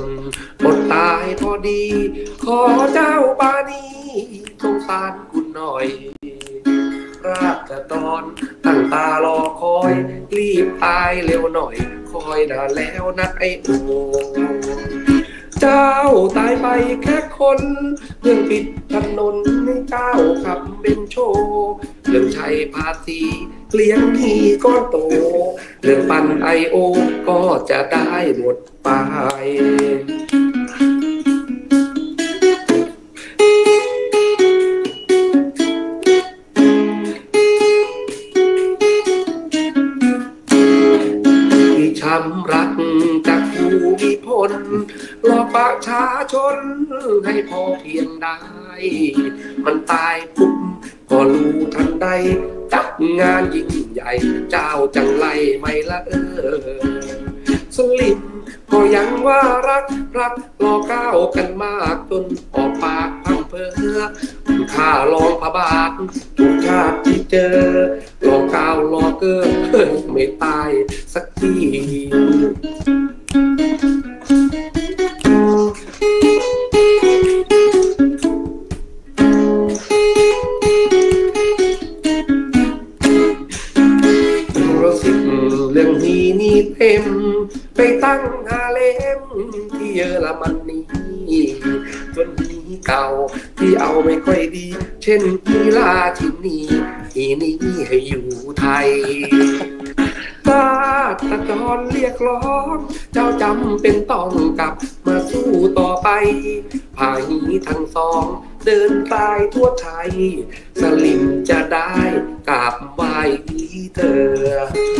นอดตายพอดี ขอเจ้าบานีสงสารคุณหน่อยราชดรตั้งตารอคอย รีบตายเร็วหน่อย คอยนานแล้วนะไอ้โอเจ้าตายไปแค่คนเรื่องปิดถนนให้เจ้าขับเป็นโชว์ เรื่องใช้ภาษีเลี้ยงฮีก้อนโต เรื่องปันไอโอก็จะได้หมดไปมีช้ำรักจากผู้มีพลหลอกประชาชนให้พอเพียงได้ มันตายปุ๊บ จัดงานยิ่งใหญ่ เจ้าจังไรไม่ละเออสลิมก็ยังว่ารักรักรอก้าวกันมากจนออกปากพังเพอข้าลองพระบาททุกชาติที่เจอรอก้าวรอเกินไม่ตายสักที รื่องนี้ นี่เต็ม ไปตั้งฮาเลมที่เยอรมันนีจนมีเก่าที่เอาไม่ค่อยดี เช่นมีลาที่นี่ที่นี่ให้อยู่ไทยราตะกรเรียกร้อง เจ้าจำเป็นต้องกลับมาสู้ต่อไปภาหีทั้งสอง เดินตายทั่วไทย สลิมจะได้กราบไหว้เธอ